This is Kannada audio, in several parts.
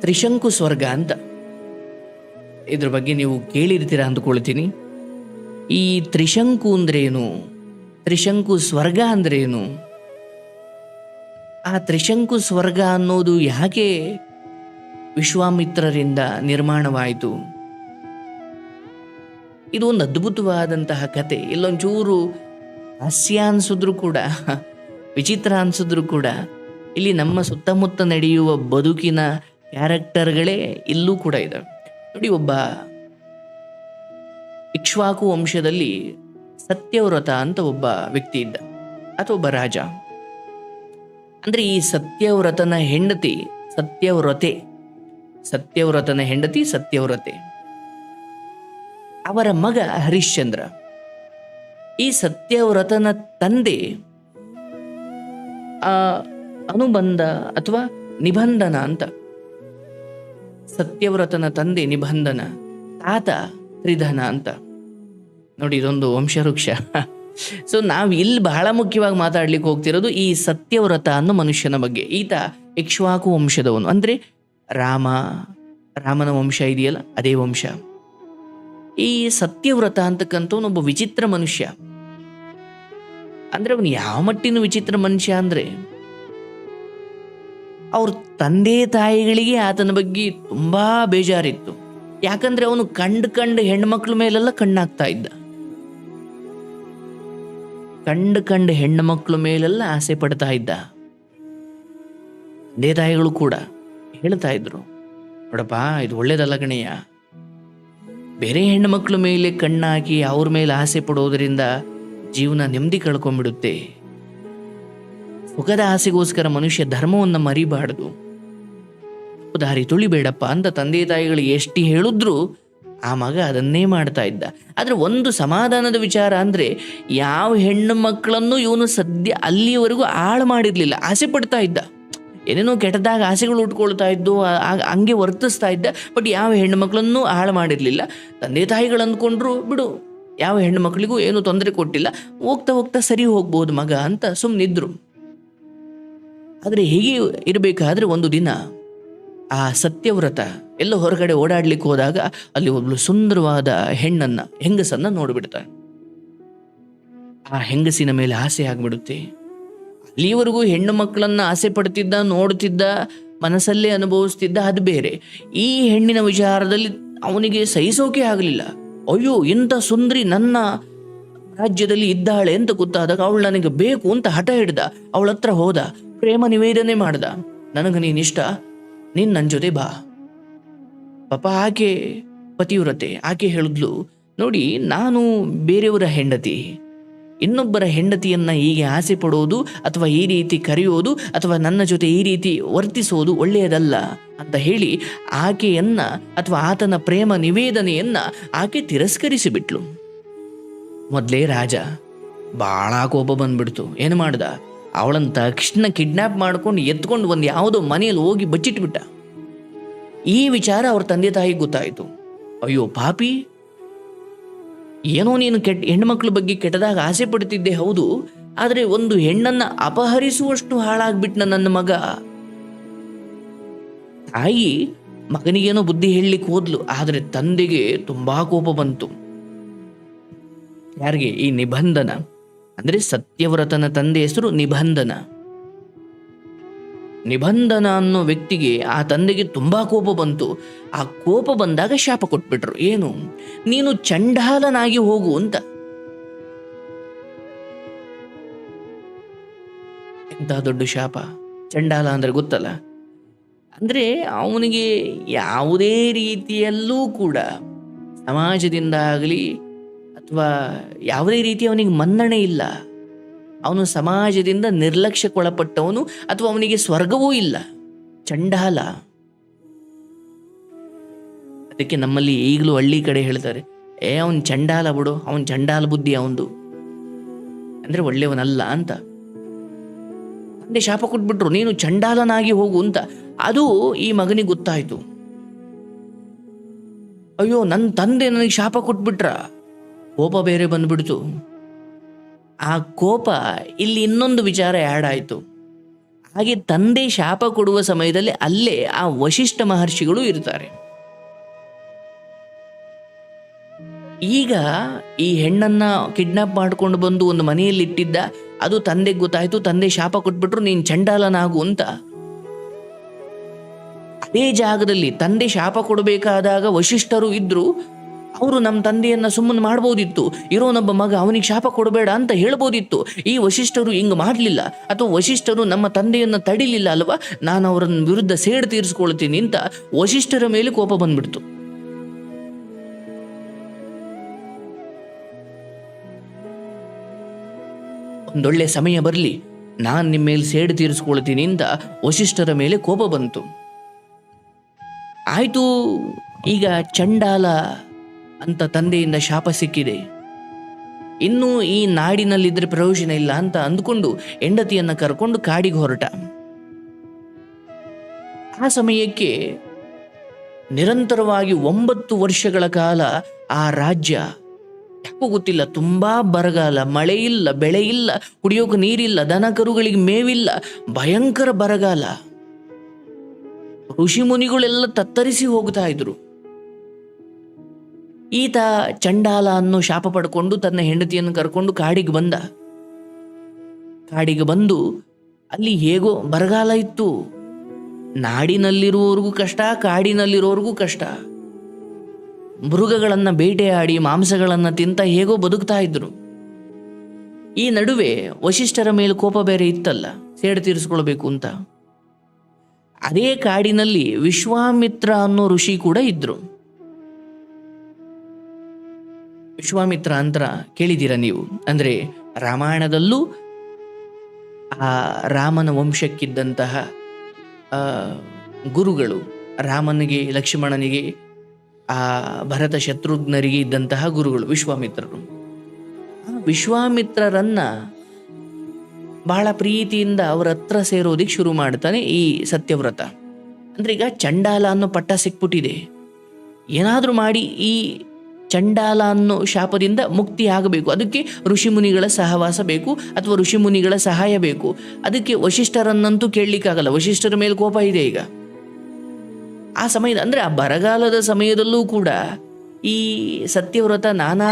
ತ್ರಿಶಂಕು ಸ್ವರ್ಗ ಅಂತ. ಇದ್ರ ಬಗ್ಗೆ ನೀವು ಕೇಳಿರ್ತೀರ ಅಂದ್ಕೊಳ್ತೀನಿ. ಈ ತ್ರಿಶಂಕು ಅಂದ್ರೇನು? ತ್ರಿಶಂಕು ಸ್ವರ್ಗ ಅಂದ್ರೇನು? ಆ ತ್ರಿಶಂಕು ಸ್ವರ್ಗ ಅನ್ನೋದು ಯಾಕೆ ವಿಶ್ವಾಮಿತ್ರರಿಂದ ನಿರ್ಮಾಣವಾಯಿತು? ಇದು ಒಂದು ಅದ್ಭುತವಾದಂತಹ ಕತೆ. ಇಲ್ಲೊಂಚೂರು ಹಾಸ್ಯ ಅನ್ಸಿದ್ರು ಕೂಡ, ವಿಚಿತ್ರ ಅನ್ಸಿದ್ರು ಕೂಡ, ಇಲ್ಲಿ ನಮ್ಮ ಸುತ್ತಮುತ್ತ ನಡೆಯುವ ಬದುಕಿನ ಕ್ಯಾರೆಕ್ಟರ್ಗಳೇ ಇಲ್ಲೂ ಕೂಡ ಇದೆ. ನೋಡಿ ಒಬ್ಬ ಇಕ್ಷ್ವಾಕು ವಂಶದಲ್ಲಿ ಸತ್ಯವ್ರತ ಅಂತ ಒಬ್ಬ ವ್ಯಕ್ತಿ ಇದ್ದ, ಅಥವಾ ಒಬ್ಬ ರಾಜ. ಅಂದ್ರೆ ಈ ಸತ್ಯವ್ರತನ ಹೆಂಡತಿ ಸತ್ಯವ್ರತೆ, ಸತ್ಯವ್ರತನ ಹೆಂಡತಿ ಸತ್ಯವ್ರತೆ. ಅವರ ಮಗ ಹರಿಶ್ಚಂದ್ರ. ಈ ಸತ್ಯವ್ರತನ ತಂದೆ ಅನುಬಂಧ ಅಥವಾ ನಿಬಂಧನ ಅಂತ. ಸತ್ಯವ್ರತನ ತಂದೆ ನಿಬಂಧನ, ತಾತ ತ್ರಿಧನ ಅಂತ. ನೋಡಿ, ಇದೊಂದು ವಂಶವೃಕ್ಷ. ಸೊ ನಾವು ಇಲ್ಲಿ ಬಹಳ ಮುಖ್ಯವಾಗಿ ಮಾತಾಡ್ಲಿಕ್ಕೆ ಹೋಗ್ತಿರೋದು ಈ ಸತ್ಯವ್ರತ ಅನ್ನೋ ಮನುಷ್ಯನ ಬಗ್ಗೆ. ಈತ ಇಕ್ಷ್ವಾಕು ವಂಶದವನು. ಅಂದ್ರೆ ರಾಮ, ರಾಮನ ವಂಶ ಇದೆಯಲ್ಲ, ಅದೇ ವಂಶ. ಈ ಸತ್ಯವ್ರತ ಅಂತಕ್ಕಂಥವನೊಬ್ಬ ವಿಚಿತ್ರ ಮನುಷ್ಯ. ಅಂದ್ರೆ ಅವನು ಯಾವ ಮಟ್ಟಿನ ವಿಚಿತ್ರ ಮನುಷ್ಯ ಅಂದ್ರೆ? ಅವ್ರ ತಂದೆ ತಾಯಿಗಳಿಗೆ ಆತನ ಬಗ್ಗೆ ತುಂಬಾ ಬೇಜಾರಿತ್ತು. ಯಾಕಂದ್ರೆ ಅವನು ಕಂಡು ಕಂಡು ಹೆಣ್ಮಕ್ಳ ಮೇಲೆಲ್ಲ ಕಣ್ಣಾಗ್ತಾ ಇದ್ದ. ಕಂಡು ಕಂಡು ಹೆಣ್ಣು ಮಕ್ಕಳ ಮೇಲೆಲ್ಲ ಆಸೆ ಪಡ್ತಾ ಇದ್ದ. ತಂದೆ ತಾಯಿಗಳು ಕೂಡ ಹೇಳ್ತಾ ಇದ್ರು, ನೋಡಪ್ಪ, ಇದು ಒಳ್ಳೇದಲ್ಲ ಗಣಯ್ಯ ಬೇರೆ ಹೆಣ್ಣು ಮೇಲೆ ಕಣ್ಣಾಕಿ ಅವ್ರ ಮೇಲೆ ಆಸೆ ಪಡೋದ್ರಿಂದ ಜೀವನ ನೆಮ್ಮದಿ ಕಳ್ಕೊಂಡ್ಬಿಡುತ್ತೆ. ಸುಖದ ಆಸೆಗೋಸ್ಕರ ಮನುಷ್ಯ ಧರ್ಮವನ್ನು ಮರಿಬಾರ್ದು. ದಾರಿ ತುಳಿಬೇಡಪ್ಪ ಅಂತ ತಂದೆ ತಾಯಿಗಳು ಎಷ್ಟು ಹೇಳಿದ್ರು ಆ ಮಗ ಅದನ್ನೇ ಮಾಡ್ತಾ ಇದ್ದ. ಆದ್ರೆ ಒಂದು ಸಮಾಧಾನದ ವಿಚಾರ ಅಂದರೆ ಯಾವ ಹೆಣ್ಣು ಮಕ್ಕಳನ್ನು ಇವನು ಸದ್ಯ ಅಲ್ಲಿಯವರೆಗೂ ಹಾಳು ಮಾಡಿರಲಿಲ್ಲ, ಆಸೆ ಪಡ್ತಾ ಇದ್ದ. ಏನೇನೋ ಕೆಟ್ಟದಾಗ ಆಸೆಗಳು ಉಟ್ಕೊಳ್ತಾ ಇದ್ದು ಹಂಗೆ ವರ್ತಿಸ್ತಾ ಇದ್ದ, ಬಟ್ ಯಾವ ಹೆಣ್ಣು ಮಕ್ಕಳನ್ನು ಹಾಳು ಮಾಡಿರಲಿಲ್ಲ. ತಂದೆ ತಾಯಿಗಳು ಅಂದ್ಕೊಂಡ್ರು, ಬಿಡು, ಯಾವ ಹೆಣ್ಣು ಮಕ್ಕಳಿಗೂ ಏನೂ ತೊಂದರೆ ಕೊಟ್ಟಿಲ್ಲ, ಹೋಗ್ತಾ ಹೋಗ್ತಾ ಸರಿ ಹೋಗ್ಬೋದು ಮಗ ಅಂತ ಸುಮ್ಮನಿದ್ರು ಆದರೆ ಹೀಗೆ ಇರಬೇಕಾದ್ರೆ ಒಂದು ದಿನ ಆ ಸತ್ಯವ್ರತ ಎಲ್ಲ ಹೊರಗಡೆ ಓಡಾಡ್ಲಿಕ್ಕೆ ಹೋದಾಗ ಅಲ್ಲಿ ಒಬ್ಬಳು ಸುಂದರವಾದ ಹೆಣ್ಣನ್ನ, ಹೆಂಗಸನ್ನ ನೋಡಿಬಿಡ್ತಾನೆ ಆ ಹೆಂಗಸಿನ ಮೇಲೆ ಆಸೆ ಆಗ್ಬಿಡುತ್ತೆ. ಅಲ್ಲಿವರೆಗೂ ಹೆಣ್ಣು ಮಕ್ಕಳನ್ನ ಆಸೆ ಪಡ್ತಿದ್ದ, ನೋಡ್ತಿದ್ದ, ಮನಸ್ಸಲ್ಲೇ ಅನುಭವಿಸ್ತಿದ್ದ ಅದು ಬೇರೆ. ಈ ಹೆಣ್ಣಿನ ವಿಚಾರದಲ್ಲಿ ಅವನಿಗೆ ಸಹಿಸೋಕೆ ಆಗಲಿಲ್ಲ. ಅಯ್ಯೋ, ಇಂಥ ಸುಂದರಿ ನನ್ನ ರಾಜ್ಯದಲ್ಲಿ ಇದ್ದಾಳೆ ಅಂತ ಗೊತ್ತಾದಾಗ ಅವಳು ನನಗೆ ಬೇಕು ಅಂತ ಹಠ ಹಿಡ್ದ ಅವಳ ಹತ್ರ ಹೋದ. ಪ್ರೇಮ ನಿವೇದನೆ ಮಾಡ್ದ. ನನಗೆ ನೀನಿಷ್ಟ ನೀನ್ ನನ್ನ ಜೊತೆ ಬಾ. ಪಾಪ ಆಕೆ ಪತಿವ್ರತೆ, ಆಕೆ ಹೇಳಿದ್ಲು, ನೋಡಿ, ನಾನು ಬೇರೆಯವರ ಹೆಂಡತಿ. ಇನ್ನೊಬ್ಬರ ಹೆಂಡತಿಯನ್ನ ಹೀಗೆ ಆಸೆ ಪಡೋದು ಅಥವಾ ಈ ರೀತಿ ಕರೆಯೋದು ಅಥವಾ ನನ್ನ ಜೊತೆ ಈ ರೀತಿ ವರ್ತಿಸೋದು ಒಳ್ಳೆಯದಲ್ಲ ಅಂತ ಹೇಳಿ ಆಕೆಯನ್ನ ಅಥವಾ ಆತನ ಪ್ರೇಮ ನಿವೇದನೆಯನ್ನ ಆಕೆ ತಿರಸ್ಕರಿಸಿಬಿಟ್ಲು. ಮೊದಲೇ ರಾಜ ಭಾಳ ಕೋಪ ಬಂದ್ಬಿಡ್ತು. ಏನು ಮಾಡ್ದ? ಅವಳನ್ನ ತಕ್ಷಣ ಕಿಡ್ನಾಪ್ ಮಾಡ್ಕೊಂಡು ಎತ್ಕೊಂಡು ಒಂದು ಯಾವುದೋ ಮನೆಯಲ್ಲಿ ಹೋಗಿ ಬಚ್ಚಿಟ್ಬಿಟ್ಟ. ಈ ವಿಚಾರ ಅವ್ರ ತಂದೆ ತಾಯಿಗೆ ಗೊತ್ತಾಯಿತು. ಅಯ್ಯೋ ಪಾಪಿ. ಏನೋ ನೀನು ಕೆಟ್ಟ ಹೆಣ್ಮಕ್ಳ ಬಗ್ಗೆ ಕೆಟ್ಟದಾಗ ಆಸೆ ಪಡ್ತಿದ್ದೆ ಹೌದು, ಆದರೆ ಒಂದು ಹೆಣ್ಣನ್ನ ಅಪಹರಿಸುವಷ್ಟು ಹಾಳಾಗ್ಬಿಟ್ನ ನನ್ನ ಮಗ. ತಾಯಿ ಮಗನಿಗೇನೋ ಬುದ್ಧಿ ಹೇಳಲಿಕ್ಕೆ ಹೋದ್ಲು, ಆದರೆ ತಂದೆಗೆ ತುಂಬಾ ಕೋಪ ಬಂತು. ಯಾರಿಗೆ? ಈ ನಿಬಂಧನ. ಅಂದ್ರೆ ಸತ್ಯವ್ರತನ ತಂದೆ ಹೆಸರು ನಿಬಂಧನ. ನಿಬಂಧನ ಅನ್ನೋ ವ್ಯಕ್ತಿಗೆ ಆ ತಂದೆಗೆ ತುಂಬಾ ಕೋಪ ಬಂತು. ಆ ಕೋಪ ಬಂದಾಗ ಶಾಪ ಕೊಟ್ಬಿಟ್ರು. ಏನು? ನೀನು ಚಂಡಾಲನಾಗಿ ಹೋಗು ಅಂತ. ಎಂತ ದೊಡ್ಡ ಶಾಪ? ಚಂಡಾಲ ಅಂದ್ರೆ ಗೊತ್ತಲ್ಲ? ಅಂದ್ರೆ ಅವನಿಗೆ ಯಾವುದೇ ರೀತಿಯಲ್ಲೂ ಕೂಡ ಸಮಾಜದಿಂದ ಆಗಲಿ ಅಥವಾ ಯಾವುದೇ ರೀತಿ ಅವನಿಗೆ ಮನ್ನಣೆ ಇಲ್ಲ, ಅವನು ಸಮಾಜದಿಂದ ನಿರ್ಲಕ್ಷ್ಯಕ್ಕೊಳಪಟ್ಟವನು ಅಥವಾ ಅವನಿಗೆ ಸ್ವರ್ಗವೂ ಇಲ್ಲ ಚಂಡಾಲ ಅದಕ್ಕೆ ನಮ್ಮಲ್ಲಿ ಈಗಲೂ ಹಳ್ಳಿ ಕಡೆ ಹೇಳ್ತಾರೆ, ಏ, ಅವನು ಚಂಡಾಲ ಬಿಡು, ಅವನ್ ಚಂಡಾಲ ಬುದ್ಧಿ ಅವಂದು. ಅಂದ್ರೆ ಒಳ್ಳೆಯವನಲ್ಲ ಅಂತ. ತಂದೆ ಶಾಪ ಕೊಟ್ಬಿಟ್ರು, ನೀನು ಚಂಡಾಲನಾಗಿ ಹೋಗು ಅಂತ. ಅದು ಈ ಮಗನಿಗೆ ಗೊತ್ತಾಯಿತು. ಅಯ್ಯೋ ನನ್ನ ತಂದೆ ನನಗೆ ಶಾಪ ಕೊಟ್ಬಿಟ್ರ? ಕೋಪ ಬೇರೆ ಬಂದ್ಬಿಡ್ತು. ಆ ಕೋಪ ಇಲ್ಲಿ ಇನ್ನೊಂದು ವಿಚಾರ ಆ್ಯಡ್ ಆಯಿತು. ಹಾಗೆ ತಂದೆ ಶಾಪ ಕೊಡುವ ಸಮಯದಲ್ಲಿ ಅಲ್ಲೇ ಆ ವಶಿಷ್ಠ ಮಹರ್ಷಿಗಳು ಇರ್ತಾರೆ. ಈಗ ಈ ಹೆಣ್ಣನ್ನ ಕಿಡ್ನಾಪ್ ಮಾಡ್ಕೊಂಡು ಬಂದು ಒಂದು ಮನೆಯಲ್ಲಿ ಇಟ್ಟಿದ್ದ, ಅದು ತಂದೆಗೆ ಗೊತ್ತಾಯ್ತು, ತಂದೆ ಶಾಪ ಕೊಟ್ಬಿಟ್ರು, ನೀನು ಚಂಡಾಲನಾಗು ಅಂತ. ಅದೇ ಜಾಗದಲ್ಲಿ ತಂದೆ ಶಾಪ ಕೊಡಬೇಕಾದಾಗ ವಶಿಷ್ಠರು ಇದ್ರು ಅವರು ನಮ್ಮ ತಂದೆಯನ್ನ ಸುಮ್ಮನೆ ಮಾಡ್ಬೋದಿತ್ತು. ಇರೋನೊಬ್ಬ ಮಗ ಅವನಿಗೆ ಶಾಪ ಕೊಡಬೇಡ ಅಂತ ಹೇಳ್ಬೋದಿತ್ತು. ಈ ವಶಿಷ್ಠರು ಹಿಂಗೆ ಮಾಡಲಿಲ್ಲ. ಅಥವಾ ವಶಿಷ್ಠರು ನಮ್ಮ ತಂದೆಯನ್ನ ತಡಿಲಿಲ್ಲ ಅಲ್ವಾ? ನಾನು ಅವರನ್ನ ವಿರುದ್ಧ ಸೇಡು ತೀರಿಸ್ಕೊಳ್ತೀನಿ ಅಂತ ವಶಿಷ್ಠರ ಮೇಲೆ ಕೋಪ ಬಂದ್ಬಿಡ್ತು. ಒಂದೊಳ್ಳೆ ಸಮಯ ಬರಲಿ. ನಾನು ನಿಮ್ಮ ಮೇಲೆ ಸೇಡು ತೀರಿಸ್ಕೊಳ್ತೀನಿ ಅಂತ ವಶಿಷ್ಠರ ಮೇಲೆ ಕೋಪ ಬಂತು. ಆಯಿತು, ಈಗ ಚಂಡಾಲ ಅಂತ ತಂದೆಯಿಂದ ಶಾಪ ಸಿಕ್ಕಿದೆ. ಇನ್ನು ಈ ನಾಡಿನಲ್ಲಿದ್ದರೆ ಪ್ರಯೋಜನ ಇಲ್ಲ ಅಂತ ಅಂದ್ಕೊಂಡು ಹೆಂಡತಿಯನ್ನು ಕರ್ಕೊಂಡು ಕಾಡಿಗೆ ಹೊರಟ. ಆ ಸಮಯಕ್ಕೆ ನಿರಂತರವಾಗಿ ಒಂಬತ್ತು ವರ್ಷಗಳ ಕಾಲ ಆ ರಾಜ್ಯ ಯಾಕೋ ಗೊತ್ತಿಲ್ಲ ತುಂಬಾ ಬರಗಾಲ, ಮಳೆ ಇಲ್ಲ, ಬೆಳೆ ಇಲ್ಲ, ಕುಡಿಯೋಕೆ ನೀರಿಲ್ಲ, ದನ ಕರುಗಳಿಗೆ ಮೇವಿಲ್ಲ, ಭಯಂಕರ ಬರಗಾಲ. ಋಷಿ ಮುನಿಗಳೆಲ್ಲ ತತ್ತರಿಸಿ ಹೋಗ್ತಾ ಇದ್ರು. ಈತ ಚಂಡಾಲ ಅನ್ನೋ ಶಾಪ ಪಡ್ಕೊಂಡು ತನ್ನ ಹೆಂಡತಿಯನ್ನು ಕರ್ಕೊಂಡು ಕಾಡಿಗೆ ಬಂದ. ಕಾಡಿಗೆ ಬಂದು ಅಲ್ಲಿ ಹೇಗೋ ಬರಗಾಲ ಇತ್ತು. ನಾಡಿನಲ್ಲಿರುವವರಿಗೂ ಕಷ್ಟ ಕಾಡಿನಲ್ಲಿರೋರ್ಗೂ ಕಷ್ಟ. ಮೃಗಗಳನ್ನು ಬೇಟೆಯಾಡಿ, ಮಾಂಸಗಳನ್ನು ತಿಂತ ಹೇಗೋ ಬದುಕ್ತಾ ಇದ್ರು. ಈ ನಡುವೆ ವಶಿಷ್ಠರ ಮೇಲೆ ಕೋಪ ಬೇರೆ ಇತ್ತಲ್ಲ, ಸೇಡು ತೀರಿಸ್ಕೊಳ್ಬೇಕು ಅಂತ. ಅದೇ ಕಾಡಿನಲ್ಲಿ ವಿಶ್ವಾಮಿತ್ರ ಅನ್ನೋ ಋಷಿ ಕೂಡ ಇದ್ರು. ವಿಶ್ವಾಮಿತ್ರ ಅಂತ ಕೇಳಿದ್ದೀರಾ ನೀವು? ಅಂದರೆ ರಾಮಾಯಣದಲ್ಲೂ ಆ ರಾಮನ ವಂಶಕ್ಕಿದ್ದಂತಹ ಗುರುಗಳು, ರಾಮನಿಗೆ, ಲಕ್ಷ್ಮಣನಿಗೆ, ಆ ಭರತ ಶತ್ರುಘ್ನರಿಗೆ ಇದ್ದಂತಹ ಗುರುಗಳು, ವಿಶ್ವಾಮಿತ್ರರು. ವಿಶ್ವಾಮಿತ್ರರನ್ನ ಬಹಳ ಪ್ರೀತಿಯಿಂದ ಅವರ ಹತ್ರ ಸೇರೋದಿಕ್ಕೆ ಶುರು ಮಾಡ್ತಾನೆ ಈ ಸತ್ಯವ್ರತ. ಅಂದ್ರೆ ಈಗ ಚಂಡಾಲ ಅನ್ನೋ ಪಟ್ಟ ಸಿಕ್ಬಿಟ್ಟಿದೆ. ಏನಾದರೂ ಮಾಡಿ ಈ ಚಂಡಾಲ ಅನ್ನೋ ಶಾಪದಿಂದ ಮುಕ್ತಿ ಆಗಬೇಕು ಅದಕ್ಕೆ ಋಷಿಮುನಿಗಳ ಸಹವಾಸ ಬೇಕು ಅಥವಾ ಋಷಿಮುನಿಗಳ ಸಹಾಯ ಬೇಕು. ಅದಕ್ಕೆ ವಶಿಷ್ಠರನ್ನಂತೂ ಕೇಳಲಿಕ್ಕಾಗಲ್ಲ. ವಶಿಷ್ಠರ ಮೇಲೆ ಕೋಪ ಇದೆ ಈಗ. ಆ ಸಮಯದ ಅಂದರೆ ಆ ಬರಗಾಲದ ಸಮಯದಲ್ಲೂ ಕೂಡ ಈ ಸತ್ಯವ್ರತ ನಾನಾ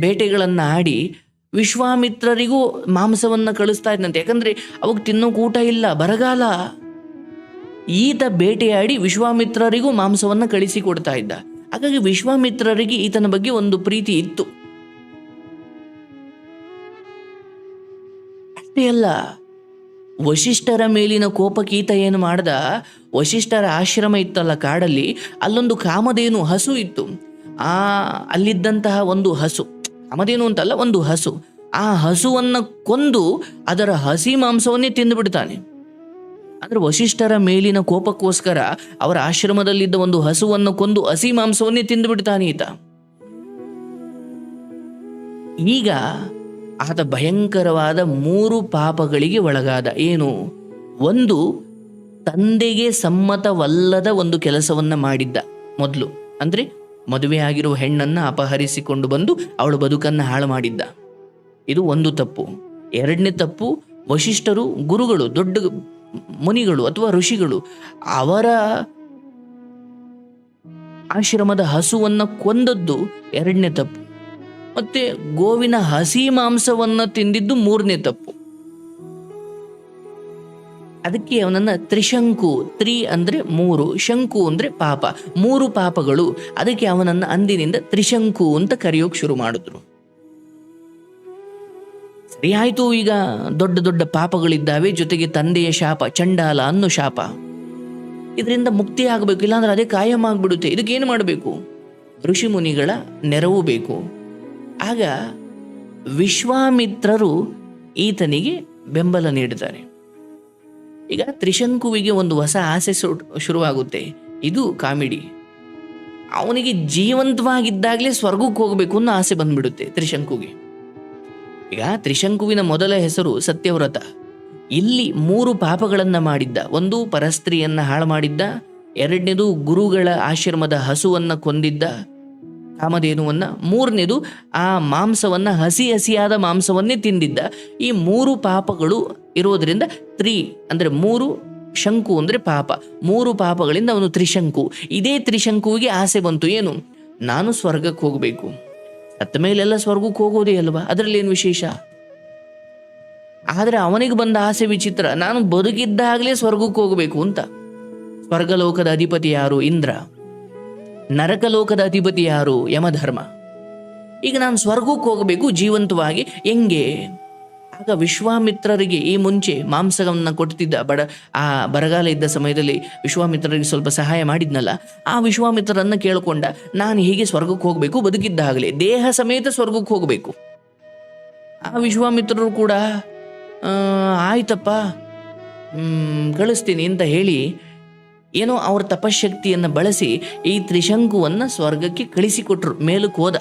ಬೇಟೆಗಳನ್ನು ಆಡಿ ವಿಶ್ವಾಮಿತ್ರರಿಗೂ ಮಾಂಸವನ್ನು ಕಳಿಸ್ತಾ ಇದ್ದಂತೆ ಯಾಕಂದರೆ ಅವಾಗ ತಿನ್ನೋಕೆ ಊಟ ಇಲ್ಲ, ಬರಗಾಲ. ಈತ ಬೇಟೆಯಾಡಿ ವಿಶ್ವಾಮಿತ್ರರಿಗೂ ಮಾಂಸವನ್ನು ಕಳಿಸಿ ಕೊಡ್ತಾ ಇದ್ದ. ಹಾಗಾಗಿ ವಿಶ್ವಾಮಿತ್ರರಿಗೆ ಈತನ ಬಗ್ಗೆ ಒಂದು ಪ್ರೀತಿ ಇತ್ತು. ಅಷ್ಟೇ ಅಲ್ಲ, ವಶಿಷ್ಠರ ಮೇಲಿನ ಕೋಪಕ್ಕೆ ಈತ ಏನು ಮಾಡ್ದ? ವಶಿಷ್ಠರ ಆಶ್ರಮ ಇತ್ತಲ್ಲ ಕಾಡಲ್ಲಿ, ಅಲ್ಲೊಂದು ಕಾಮಧೇನು ಹಸು ಇತ್ತು. ಆ, ಅಲ್ಲಿದ್ದಂತಹ ಒಂದು ಹಸು, ಕಾಮಧೇನು ಅಂತಲ್ಲ ಒಂದು ಹಸು, ಆ ಹಸುವನ್ನ ಕೊಂದು ಅದರ ಹಸಿ ಮಾಂಸವನ್ನೇ ತಿಂದು ಬಿಡ್ತಾನೆ. ಅಂದ್ರೆ ವಶಿಷ್ಠರ ಮೇಲಿನ ಕೋಪಕ್ಕೋಸ್ಕರ ಅವರ ಆಶ್ರಮದಲ್ಲಿದ್ದ ಒಂದು ಹಸುವನ್ನು ಕೊಂದು ಹಸಿ ಮಾಂಸವನ್ನೇ ತಿಂದು ಬಿಡ್ತಾನೆ ಈತ. ಈಗ ಆತ ಭಯಂಕರವಾದ ಮೂರು ಪಾಪಗಳಿಗೆ ಒಳಗಾದ. ಏನು? ಒಂದು, ತಂದೆಗೆ ಸಮ್ಮತವಲ್ಲದ ಒಂದು ಕೆಲಸವನ್ನ ಮಾಡಿದ್ದ ಮೊದಲು. ಅಂದ್ರೆ ಮದುವೆಯಾಗಿರುವ ಹೆಣ್ಣನ್ನ ಅಪಹರಿಸಿಕೊಂಡು ಬಂದು ಅವಳ ಬದುಕನ್ನ ಹಾಳು ಮಾಡಿದ್ದ. ಇದು ಒಂದು ತಪ್ಪು. ಎರಡನೇ ತಪ್ಪು ವಶಿಷ್ಠರು ಗುರುಗಳು, ದೊಡ್ಡ ಮುನಿಗಳು ಅಥವಾ ಋಷಿಗಳು ಅವರ ಆಶ್ರಮದ ಹಸುವನ್ನು ಕೊಂದದ್ದು ಎರಡನೇ ತಪ್ಪು. ಮತ್ತೆ ಗೋವಿನ ಹಸಿ ಮಾಂಸವನ್ನ ತಿಂದಿದ್ದು ಮೂರನೇ ತಪ್ಪು. ಅದಕ್ಕೆ ಅವನನ್ನ ತ್ರಿಶಂಕು, ತ್ರಿ ಅಂದ್ರೆ ಮೂರು, ಶಂಕು ಅಂದ್ರೆ ಪಾಪ. ಮೂರು ಪಾಪಗಳು, ಅದಕ್ಕೆ ಅವನನ್ನ ಅಂದಿನಿಂದ ತ್ರಿಶಂಕು ಅಂತ ಕರೆಯೋಕೆ ಶುರು ಮಾಡಿದ್ರು. ಸರಿ ಆಯ್ತು, ಈಗ ದೊಡ್ಡ ದೊಡ್ಡ ಪಾಪಗಳಿದ್ದಾವೆ, ಜೊತೆಗೆ ತಂದೆಯ ಶಾಪ, ಚಂಡಾಲ ಅನ್ನೋ ಶಾಪ. ಇದರಿಂದ ಮುಕ್ತಿ ಆಗಬೇಕು, ಇಲ್ಲಾಂದ್ರೆ ಅದೇ ಕಾಯಂ ಆಗ್ಬಿಡುತ್ತೆ. ಇದಕ್ಕೇನು ಮಾಡಬೇಕು? ಋಷಿ ಮುನಿಗಳ ನೆರವು ಬೇಕು. ಆಗ ವಿಶ್ವಾಮಿತ್ರರು ಈತನಿಗೆ ಬೆಂಬಲ ನೀಡಿದ್ದಾರೆ. ಈಗ ತ್ರಿಶಂಕುವಿಗೆ ಒಂದು ಹೊಸ ಆಸೆ ಶುರುವಾಗುತ್ತೆ. ಇದು ಕಾಮಿಡಿ. ಅವನಿಗೆ ಜೀವಂತವಾಗಿದ್ದಾಗಲೇ ಸ್ವರ್ಗಕ್ಕೆ ಹೋಗಬೇಕು ಅನ್ನೋ ಆಸೆ ಬಂದ್ಬಿಡುತ್ತೆ ತ್ರಿಶಂಕುಗೆ ಈಗ ತ್ರಿಶಂಕುವಿನ ಮೊದಲ ಹೆಸರು ಸತ್ಯವ್ರತ. ಇಲ್ಲಿ ಮೂರು ಪಾಪಗಳನ್ನು ಮಾಡಿದ್ದ, ಒಂದು ಪರಸ್ತ್ರೀಯನ್ನ ಹಾಳು ಮಾಡಿದ್ದ ಎರಡನೇದು ಗುರುಗಳ ಆಶ್ರಮದ ಹಸುವನ್ನು ಕೊಂದಿದ್ದ ಕಾಮಧೇನುವನ್ನು, ಮೂರನೇದು ಆ ಮಾಂಸವನ್ನ ಹಸಿ ಹಸಿಯಾದ ಮಾಂಸವನ್ನೇ ತಿಂದಿದ್ದ. ಈ ಮೂರು ಪಾಪಗಳು ಇರೋದರಿಂದ ತ್ರಿ ಅಂದರೆ ಮೂರು ಶಂಕು ಅಂದರೆ ಪಾಪ. ಮೂರು ಪಾಪಗಳಿಂದ ಅವನು ತ್ರಿಶಂಕು. ಇದೇ ತ್ರಿಶಂಕುವಿಗೆ ಆಸೆ ಬಂತು. ಏನು? ನಾನು ಸ್ವರ್ಗಕ್ಕೆ ಹೋಗಬೇಕು. ಸತ್ತ ಮೇಲೆಲ್ಲ ಸ್ವರ್ಗಕ್ಕೆ ಹೋಗೋದೇ ಅಲ್ವಾ? ಅದರಲ್ಲಿ ಏನು ವಿಶೇಷ? ಆದರೆ ಅವನಿಗೆ ಬಂದ ಆಸೆ ವಿಚಿತ್ರ. ನಾನು ಬದುಕಿದ್ದಾಗಲೇ ಸ್ವರ್ಗಕ್ಕೆ ಹೋಗಬೇಕು ಅಂತ. ಸ್ವರ್ಗಲೋಕದ ಅಧಿಪತಿ ಯಾರು? ಇಂದ್ರ. ನರಕಲೋಕದ ಅಧಿಪತಿ ಯಾರು? ಯಮಧರ್ಮ. ಈಗ ನಾನು ಸ್ವರ್ಗಕ್ಕೆ ಹೋಗಬೇಕು ಜೀವಂತವಾಗಿ. ಹೆಂಗೆ? ಆಗ ವಿಶ್ವಾಮಿತ್ರರಿಗೆ ಈ ಮುಂಚೆ ಮಾಂಸವನ್ನು ಕೊಡ್ತಿದ್ದ ಬಡ, ಆ ಬರಗಾಲ ಇದ್ದ ಸಮಯದಲ್ಲಿ ವಿಶ್ವಾಮಿತ್ರರಿಗೆ ಸ್ವಲ್ಪ ಸಹಾಯ ಮಾಡಿದ್ನಲ್ಲ, ಆ ವಿಶ್ವಾಮಿತ್ರರನ್ನು ಕೇಳಿಕೊಂಡ, ನಾನು ಹೀಗೆ ಸ್ವರ್ಗಕ್ಕೆ ಹೋಗಬೇಕು ಬದುಕಿದ್ದಾಗಲೇ ದೇಹ ಸಮೇತ ಸ್ವರ್ಗಕ್ಕೆ ಹೋಗಬೇಕು. ಆ ವಿಶ್ವಾಮಿತ್ರರು ಕೂಡ ಆಯ್ತಪ್ಪ ಕಳಿಸ್ತೀನಿ ಅಂತ ಹೇಳಿ, ಏನೋ ಅವ್ರ ತಪಶಕ್ತಿಯನ್ನು ಬಳಸಿ ಈ ತ್ರಿಶಂಕುವನ್ನು ಸ್ವರ್ಗಕ್ಕೆ ಕಳಿಸಿಕೊಟ್ರು, ಮೇಲಕ್ಕೆ ಹೋದ.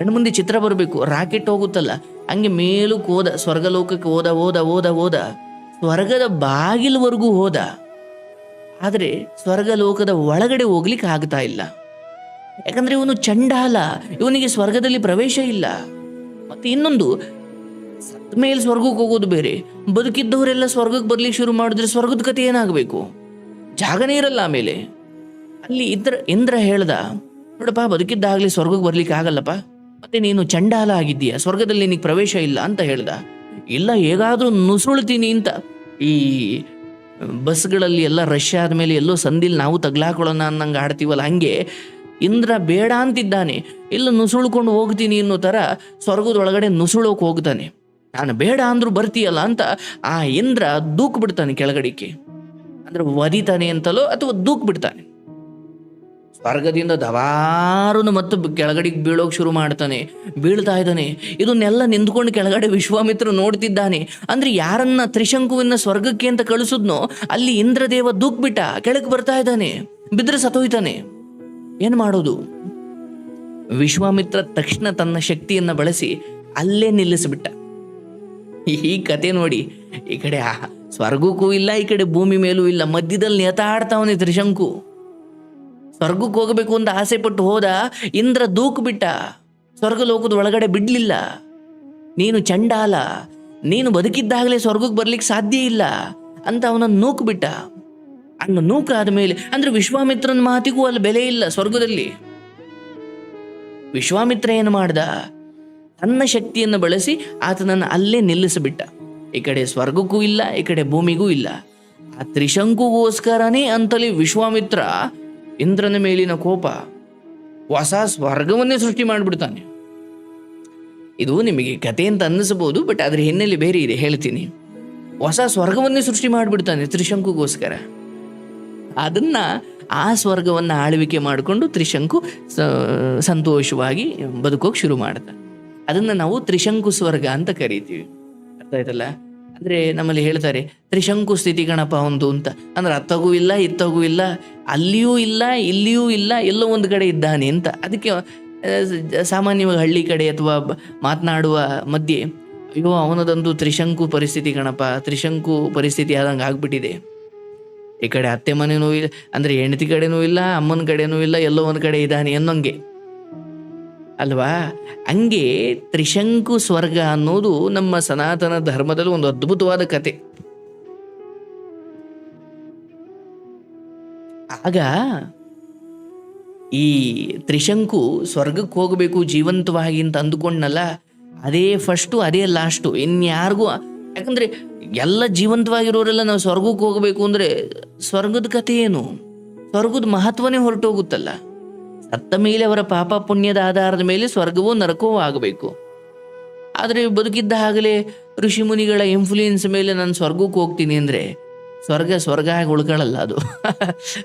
ಕಣ್ಣು ಮುಂದೆ ಚಿತ್ರ ಬರಬೇಕು. ರಾಕೆಟ್ ಹೋಗುತ್ತಲ್ಲ. ಹಂಗೆ ಮೇಲಕ್ಕೆ ಹೋದ, ಸ್ವರ್ಗಲೋಕಕ್ಕೆ ಹೋದ ಹೋದ ಹೋದ ಹೋದ. ಸ್ವರ್ಗದ ಬಾಗಿಲವರೆಗೂ ಹೋದ. ಆದರೆ ಸ್ವರ್ಗಲೋಕದ ಒಳಗಡೆ ಹೋಗ್ಲಿಕ್ಕೆ ಆಗ್ತಾ ಇಲ್ಲ. ಯಾಕಂದ್ರೆ ಇವನು ಚಂಡಾಲ ಇವನಿಗೆ ಸ್ವರ್ಗದಲ್ಲಿ ಪ್ರವೇಶ ಇಲ್ಲ. ಮತ್ತೆ ಇನ್ನೊಂದು, ಸತ್ ಮೇಲೆ ಸ್ವರ್ಗಕ್ಕೆ ಹೋಗೋದು ಬೇರೆ. ಬದುಕಿದ್ದವರೆಲ್ಲ ಸ್ವರ್ಗಕ್ಕೆ ಬರ್ಲಿಕ್ಕೆ ಶುರು ಮಾಡಿದ್ರೆ ಸ್ವರ್ಗದ ಕಥೆ ಏನಾಗಬೇಕು? ಜಾಗನೇ ಇರಲ್ಲ ಆಮೇಲೆ. ಅಲ್ಲಿ ಇದ್ರ, ಇಂದ್ರ ಹೇಳ್ದ, ನೋಡಪ್ಪ, ಬದುಕಿದ್ದಾಗಲಿ ಸ್ವರ್ಗಕ್ಕೆ ಬರ್ಲಿಕ್ಕೆ ಆಗಲ್ಲಪ್ಪ. ಮತ್ತೆ ನೀನು ಚಂಡಾಲ ಆಗಿದ್ದೀಯ? ಸ್ವರ್ಗದಲ್ಲಿ ನಿನಗೆ ಪ್ರವೇಶ ಇಲ್ಲ ಅಂತ ಹೇಳ್ದ. ಇಲ್ಲ, ಹೇಗಾದ್ರೂ ನುಸುಳ್ತೀನಿ ಅಂತ. ಈ ಬಸ್ಗಳಲ್ಲಿ ಎಲ್ಲ ರಶ್ ಆದಮೇಲೆ ಎಲ್ಲೋ ಸಂದಿಲ್ ನಾವು ತಗ್ಲಾಕೊಳ್ಳೋಣ ಅನ್ನಂಗೆ ಆಡ್ತೀವಲ್ಲ, ಹಂಗೆ. ಇಂದ್ರ ಬೇಡ ಅಂತಿದ್ದಾನೆ. ಇಲ್ಲ, ನುಸುಳ್ಕೊಂಡು ಹೋಗ್ತೀನಿ ಅನ್ನೋ ಥರ ಸ್ವರ್ಗದೊಳಗಡೆ ನುಸುಳೋಕೆ ಹೋಗ್ತಾನೆ. ನಾನು ಬೇಡ ಅಂದ್ರೂ ಬರ್ತೀಯಲ್ಲ ಅಂತ ಆ ಇಂದ್ರ ದೂಕ್ ಬಿಡ್ತಾನೆ ಕೆಳಗಡಿಕೆ ಅಂದ್ರೆ ಒದಿತಾನೆ ಅಂತಲೋ ಅಥವಾ ದೂಕ್ ಬಿಡ್ತಾನೆ? ಸ್ವರ್ಗದಿಂದ ದವಾರುನು ಮತ್ತು ಕೆಳಗಡೆಗೆ ಬೀಳೋಕೆ ಶುರು ಮಾಡ್ತಾನೆ. ಬೀಳ್ತಾ ಇದ್ದಾನೆ. ಇದನ್ನೆಲ್ಲ ನಿಂತ್ಕೊಂಡು ಕೆಳಗಡೆ ವಿಶ್ವಾಮಿತ್ರ ನೋಡ್ತಿದ್ದಾನೆ. ಅಂದ್ರೆ ಯಾರನ್ನ ತ್ರಿಶಂಕುವಿನ ಸ್ವರ್ಗಕ್ಕೆ ಅಂತ ಕಳಿಸಿದ್ನೋ, ಅಲ್ಲಿ ಇಂದ್ರದೇವ ದೂಕ್ ಬಿಟ್ಟ ಕೆಳಗೆ ಬರ್ತಾ ಇದ್ದಾನೆ. ಬಿದ್ರೆ ಸತೋಯ್ತಾನೆ ಏನು ಮಾಡೋದು? ವಿಶ್ವಾಮಿತ್ರ ತಕ್ಷಣ ತನ್ನ ಶಕ್ತಿಯನ್ನ ಬಳಸಿ ಅಲ್ಲೇ ನಿಲ್ಲಿಸಿಬಿಟ್ಟ. ಈ ಕತೆ ನೋಡಿ, ಈ ಕಡೆ ಸ್ವರ್ಗಕ್ಕೂ ಇಲ್ಲ, ಈ ಕಡೆ ಭೂಮಿ ಮೇಲೂ ಇಲ್ಲ, ಮಧ್ಯದಲ್ಲಿ ನೇತಾಡ್ತಾವನೆ ತ್ರಿಶಂಕು. ಸ್ವರ್ಗಕ್ಕೆ ಹೋಗಬೇಕು ಅಂತ ಆಸೆ ಪಟ್ಟು ಹೋದ ಇಂದ್ರ ದೂಕು ಬಿಟ್ಟ. ಸ್ವರ್ಗಲೋಕದ ಒಳಗಡೆ ಬಿಡಲಿಲ್ಲ. ನೀನು ಚಂಡಾಲ. ನೀನು ಬದುಕಿದ್ದಾಗಲೇ ಸ್ವರ್ಗಕ್ಕೆ ಬರ್ಲಿಕ್ಕೆ ಸಾಧ್ಯ ಇಲ್ಲ ಅಂತ ಅವನನ್ನು ನೂಕು ಬಿಟ್ಟ. ಅನ್ನ ನೂಕ ಆದ್ಮೇಲೆ ಅಂದ್ರೆ ವಿಶ್ವಾಮಿತ್ರನ ಮಾತಿಗೂ ಅಲ್ಲಿ ಬೆಲೆ ಇಲ್ಲ ಸ್ವರ್ಗದಲ್ಲಿ. ವಿಶ್ವಾಮಿತ್ರ ಏನು ಮಾಡ್ದ? ತನ್ನ ಶಕ್ತಿಯನ್ನು ಬಳಸಿ ಆತನನ್ನು ಅಲ್ಲೇ ನಿಲ್ಲಿಸಿಬಿಟ್ಟ. ಈ ಕಡೆ ಸ್ವರ್ಗಕ್ಕೂ ಇಲ್ಲ, ಈ ಕಡೆ ಭೂಮಿಗೂ ಇಲ್ಲ. ಆ ತ್ರಿಶಂಕುಗೋಸ್ಕರನೇ ಅಂತಲೇ ವಿಶ್ವಾಮಿತ್ರ ಇಂದ್ರನ ಮೇಲಿನ ಕೋಪ ಹೊಸ ಸ್ವರ್ಗವನ್ನೇ ಸೃಷ್ಟಿ ಮಾಡಿಬಿಡ್ತಾನೆ. ಇದು ನಿಮಗೆ ಕತೆ ಅಂತ ಅನ್ನಿಸಬಹುದು ಬಟ್ ಅದರ ಹಿನ್ನೆಲೆ ಬೇರೆ ಇದೆ, ಹೇಳ್ತೀನಿ. ಹೊಸ ಸ್ವರ್ಗವನ್ನೇ ಸೃಷ್ಟಿ ಮಾಡಿಬಿಡ್ತಾನೆ ತ್ರಿಶಂಕುಗೋಸ್ಕರ. ಅದನ್ನ ಆ ಸ್ವರ್ಗವನ್ನು ಆಳ್ವಿಕೆ ಮಾಡಿಕೊಂಡು ತ್ರಿಶಂಕು ಸಂತೋಷವಾಗಿ ಬದುಕೋಕೆ ಶುರು ಮಾಡ್ತಾನೆ ಅದನ್ನ ನಾವು ತ್ರಿಶಂಕು ಸ್ವರ್ಗ ಅಂತ ಕರಿತೀವಿ. ಅರ್ಥ ಆಯ್ತಲ್ಲ? ಅಂದ್ರೆ ನಮ್ಮಲ್ಲಿ ಹೇಳ್ತಾರೆ, ತ್ರಿಶಂಕು ಸ್ಥಿತಿ ಗಣಪ ಒಂದು ಅಂತ. ಅಂದ್ರೆ ಅತ್ತಗೂ ಇಲ್ಲ, ಇತ್ತಗೂ ಇಲ್ಲ, ಅಲ್ಲಿಯೂ ಇಲ್ಲ, ಇಲ್ಲಿಯೂ ಇಲ್ಲ, ಎಲ್ಲೋ ಒಂದು ಕಡೆ ಇದ್ದಾನೆ ಅಂತ. ಅದಕ್ಕೆ ಸಾಮಾನ್ಯವಾಗಿ ಹಳ್ಳಿ ಕಡೆ ಅಥವಾ ಮಾತನಾಡುವ ಮಧ್ಯೆ, ಅಯ್ಯೋ ಅವನದೊಂದು ತ್ರಿಶಂಕು ಪರಿಸ್ಥಿತಿ ಗಣಪ, ತ್ರಿಶಂಕು ಪರಿಸ್ಥಿತಿ ಆದಂಗೆ ಆಗ್ಬಿಟ್ಟಿದೆ. ಈ ಕಡೆ ಅತ್ತೆ ಮನೆನೂ ಇಲ್ಲ, ಅಂದರೆ ಹೆಂಡತಿ ಕಡೆನೂ ಇಲ್ಲ, ಅಮ್ಮನ ಕಡೆನೂ ಇಲ್ಲ, ಎಲ್ಲೋ ಒಂದು ಕಡೆ ಇದ್ದಾನೆ ಅನ್ನೋಂಗೆ. ಅಲ್ವಾ? ಹಂಗೆ ತ್ರಿಶಂಕು ಸ್ವರ್ಗ ಅನ್ನೋದು ನಮ್ಮ ಸನಾತನ ಧರ್ಮದಲ್ಲಿ ಒಂದು ಅದ್ಭುತವಾದ ಕತೆ. ಆಗ ಈ ತ್ರಿಶಂಕು ಸ್ವರ್ಗಕ್ಕೆ ಹೋಗಬೇಕು ಜೀವಂತವಾಗಿ ಅಂತ ಅಂದುಕೊಂಡ್ನಲ್ಲ, ಅದೇ ಫಸ್ಟು ಅದೇ ಲಾಸ್ಟು ಇನ್ಯಾರಿಗೂ, ಯಾಕಂದ್ರೆ ಎಲ್ಲ ಜೀವಂತವಾಗಿರೋರೆಲ್ಲ ನಾವು ಸ್ವರ್ಗಕ್ಕೆ ಹೋಗಬೇಕು ಅಂದ್ರೆ ಸ್ವರ್ಗದ ಕಥೆ ಏನು? ಸ್ವರ್ಗದ ಮಹತ್ವನೇ ಹೊರಟೋಗುತ್ತಲ್ಲ. ಸತ್ತ ಮೇಲೆ ಅವರ ಪಾಪ ಪುಣ್ಯದ ಆಧಾರದ ಮೇಲೆ ಸ್ವರ್ಗವೂ ನರಕವೂ ಆಗಬೇಕು. ಆದರೆ ಬದುಕಿದ್ದ ಆಗಲೇ ಋಷಿ ಮುನಿಗಳ ಇನ್ಫ್ಲೂಯೆನ್ಸ್ ಮೇಲೆ ನಾನು ಸ್ವರ್ಗಕ್ಕೆ ಹೋಗ್ತೀನಿ ಅಂದರೆ ಸ್ವರ್ಗ ಸ್ವರ್ಗ ಆಗಿ ಉಳ್ಕೊಳ್ಳಲ್ಲ ಅದು.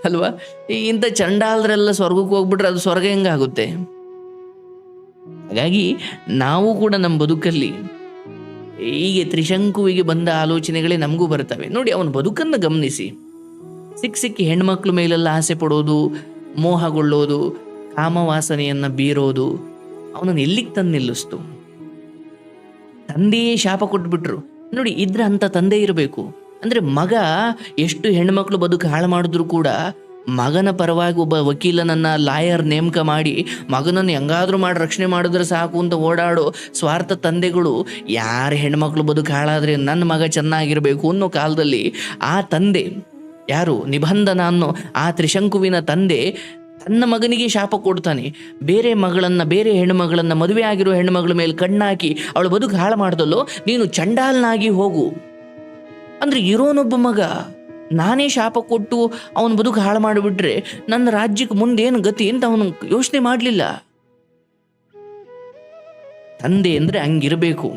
ಅಲ್ವಾ? ಇಂಥ ಚಂಡಾಲ್ದ್ರೆಲ್ಲ ಸ್ವರ್ಗಕ್ಕೆ ಹೋಗ್ಬಿಟ್ರೆ ಅದು ಸ್ವರ್ಗ ಹೆಂಗಾಗುತ್ತೆ? ಹಾಗಾಗಿ ನಾವು ಕೂಡ ನಮ್ಮ ಬದುಕಲ್ಲಿ ಹೀಗೆ ತ್ರಿಶಂಕುವಿಗೆ ಬಂದ ಆಲೋಚನೆಗಳೇ ನಮಗೂ ಬರ್ತವೆ. ನೋಡಿ, ಅವನ ಬದುಕನ್ನು ಗಮನಿಸಿ. ಸಿಕ್ಕ ಸಿಕ್ಕಿ ಹೆಣ್ಮಕ್ಳ ಮೇಲೆಲ್ಲ ಆಸೆ ಪಡೋದು ಮೋಹಗೊಳ್ಳೋದು ಕಾಮವಾಸನೆಯನ್ನ ಬೀರೋದು ಅವನನ್ನು ಎಲ್ಲಿಗೆ ತಂದು ನಿಲ್ಲಿಸ್ತು? ತಂದೆಯೇ ಶಾಪ ಕೊಟ್ಬಿಟ್ರು. ನೋಡಿ, ಇದ್ರ ಅಂತ ತಂದೆ ಇರಬೇಕು. ಅಂದರೆ ಮಗ ಎಷ್ಟು ಹೆಣ್ಮಕ್ಳು ಬದುಕು ಹಾಳು ಮಾಡಿದ್ರು ಕೂಡ ಮಗನ ಪರವಾಗಿ ಒಬ್ಬ ವಕೀಲನನ್ನು, ಲಾಯರ್ ನೇಮಕ ಮಾಡಿ ಮಗನನ್ನು ಹೆಂಗಾದ್ರೂ ಮಾಡಿ ರಕ್ಷಣೆ ಮಾಡಿದ್ರೆ ಸಾಕು ಅಂತ ಓಡಾಡೋ ಸ್ವಾರ್ಥ ತಂದೆಗಳು ಯಾರ ಹೆಣ್ಮಕ್ಳು ಬದುಕು ಹಾಳಾದರೆ ನನ್ನ ಮಗ ಚೆನ್ನಾಗಿರಬೇಕು ಅನ್ನೋ ಕಾಲದಲ್ಲಿ ಆ ತಂದೆ, ಯಾರು? ನಿಬಂಧನ ಅನ್ನೋ ಆ ತ್ರಿಶಂಕುವಿನ ತಂದೆ ತನ್ನ ಮಗನಿಗೆ ಶಾಪ ಕೊಡ್ತಾನೆ. ಬೇರೆ ಮಗಳನ್ನು, ಬೇರೆ ಹೆಣ್ಣುಮಗಳನ್ನ, ಮದುವೆ ಆಗಿರೋ ಹೆಣ್ಣುಮಗಳ ಮೇಲೆ ಕಣ್ಣಾಕಿ ಅವಳು ಬದುಕು ಹಾಳು ಮಾಡ್ದಲ್ಲೋ, ನೀನು ಚಂಡಾಲ್ನಾಗಿ ಹೋಗು. ಅಂದರೆ ಇರೋನೊಬ್ಬ ಮಗ, ನಾನೇ ಶಾಪ ಕೊಟ್ಟು ಅವನ ಬದುಕು ಹಾಳು ಮಾಡಿಬಿಟ್ರೆ ನನ್ನ ರಾಜ್ಯಕ್ಕೆ ಮುಂದೇನು ಗತಿ ಅಂತ ಅವನು ಯೋಚನೆ ಮಾಡಲಿಲ್ಲ. ತಂದೆ ಅಂದರೆ ಹಂಗಿರಬೇಕು.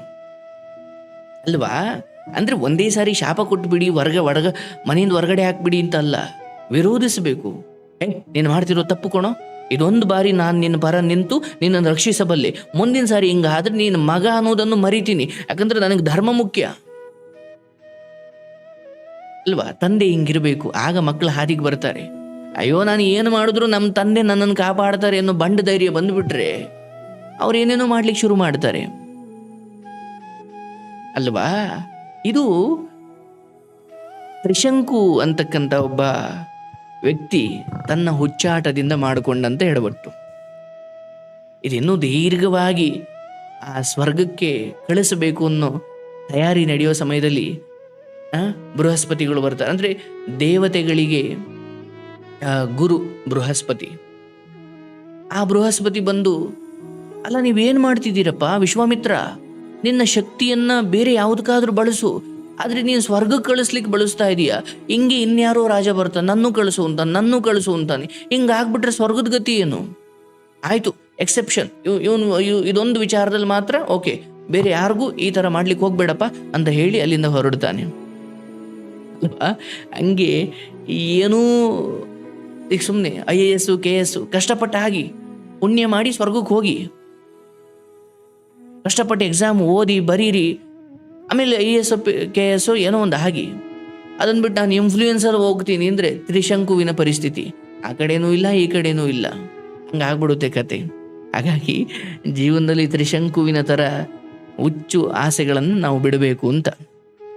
ಅಲ್ವಾ? ಅಂದರೆ ಒಂದೇ ಸಾರಿ ಶಾಪ ಕೊಟ್ಬಿಡಿ, ಹೊರಗೆ ಹೊರಗ ಮನೆಯಿಂದ ಹೊರಗಡೆ ಹಾಕ್ಬಿಡಿ ಅಂತ ಅಲ್ಲ, ವಿರೋಧಿಸಬೇಕು. ಏ, ನೀನು ಮಾಡ್ತಿರೋ ತಪ್ಪು ಕಣೋ? ಇದೊಂದು ಬಾರಿ ನಾನು ನಿನ್ನ ಪರ ನಿಂತು ನಿನ್ನನ್ನು ರಕ್ಷಿಸಬಲ್ಲೆ. ಮುಂದಿನ ಸಾರಿ ಹಿಂಗಾದ್ರೆ ನೀನು ಮಗ ಅನ್ನೋದನ್ನು ಮರಿತೀನಿ. ಯಾಕಂದ್ರೆ ನನಗೆ ಧರ್ಮ ಮುಖ್ಯ. ಅಲ್ವಾ? ತಂದೆ ಹಿಂಗಿರಬೇಕು. ಆಗ ಮಕ್ಕಳು ಹಾದಿಗೆ ಬರ್ತಾರೆ. ಅಯ್ಯೋ, ನಾನು ಏನು ಮಾಡಿದ್ರು ನಮ್ಮ ತಂದೆ ನನ್ನನ್ನು ಕಾಪಾಡ್ತಾರೆ ಅನ್ನೋ ಬಂಡ ಧೈರ್ಯ ಬಂದುಬಿಟ್ರೆ ಅವ್ರು ಏನೇನೋ ಮಾಡ್ಲಿಕ್ಕೆ ಶುರು ಮಾಡ್ತಾರೆ. ಅಲ್ವಾ? ಇದು ತ್ರಿಶಂಕು ಅಂತಕ್ಕಂಥ ಒಬ್ಬ ವ್ಯಕ್ತಿ ತನ್ನ ಹುಚ್ಚಾಟದಿಂದ ಮಾಡಿಕೊಂಡಂತ ಎಡವಟ್ಟು. ಇದಿನ್ನೂ ದೀರ್ಘವಾಗಿ ಆ ಸ್ವರ್ಗಕ್ಕೆ ಕಳಿಸಬೇಕು ಅನ್ನೋ ತಯಾರಿ ನಡೆಯೋ ಸಮಯದಲ್ಲಿ ಬೃಹಸ್ಪತಿಗಳು ಬರ್ತಾರೆ. ಅಂದರೆ ದೇವತೆಗಳಿಗೆ ಗುರು, ಬೃಹಸ್ಪತಿ. ಆ ಬೃಹಸ್ಪತಿ ಬಂದು, ಅಲ್ಲ, ನೀವೇನು ಮಾಡ್ತಿದ್ದೀರಪ್ಪ ವಿಶ್ವಾಮಿತ್ರ? ನಿನ್ನ ಶಕ್ತಿಯನ್ನು ಬೇರೆ ಯಾವುದಕ್ಕಾದರೂ ಬಳಸು. ಆದ್ರೆ ನೀನು ಸ್ವರ್ಗಕ್ಕೆ ಕಳಿಸ್ಲಿಕ್ಕೆ ಬಳಸ್ತಾ ಇದೀಯ? ಹಿಂಗೆ ಇನ್ಯಾರೋ ರಾಜ ಬರ್ತಾನೆ ನನ್ನೂ ಕಳಿಸು ಅಂತ ನನ್ನೂ ಕಳಿಸು ಅಂತಾನೆ. ಹಿಂಗೆ ಆಗ್ಬಿಟ್ರೆ ಸ್ವರ್ಗದ ಗತಿ ಏನು? ಆಯಿತು ಎಕ್ಸೆಪ್ಷನ್ ಇವನು ಇದೊಂದು ವಿಚಾರದಲ್ಲಿ ಮಾತ್ರ ಓಕೆ ಬೇರೆ ಯಾರಿಗೂ ಈ ಥರ ಮಾಡ್ಲಿಕ್ಕೆ ಹೋಗ್ಬೇಡಪ್ಪ ಅಂತ ಹೇಳಿ ಅಲ್ಲಿಂದ ಹೊರಡ್ತಾನೆ. ಹಂಗೆ ಏನೂ, ಈಗ ಸುಮ್ಮನೆ I A S K S ಕಷ್ಟಪಟ್ಟ ಆಗಿ ಪುಣ್ಯ ಮಾಡಿ ಸ್ವರ್ಗಕ್ಕೆ ಹೋಗಿ. ಕಷ್ಟಪಟ್ಟು ಎಕ್ಸಾಮ್ ಓದಿ, ಬರೀರಿ ಆಮೇಲೆ ಐ ಎಸ್ ಕೆ ಎಸ್ ಏನೋ ಒಂದು ಆಗಿ ಅದನ್ನು ಬಿಟ್ಟು ನಾನು ಇನ್ಫ್ಲೂಯೆನ್ಸರ್ ಹೋಗ್ತೀನಿ ಅಂದರೆ ತ್ರಿಶಂಕುವಿನ ಪರಿಸ್ಥಿತಿ. ಆ ಕಡೆನೂ ಇಲ್ಲ, ಈ ಕಡೆನೂ ಇಲ್ಲ. ಹಂಗಾಗ್ಬಿಡುತ್ತೆ ಕತೆ. ಹಾಗಾಗಿ ಜೀವನದಲ್ಲಿ ತ್ರಿಶಂಕುವಿನ ಥರ ಹುಚ್ಚು ಆಸೆಗಳನ್ನು ನಾವು ಬಿಡಬೇಕು ಅಂತ.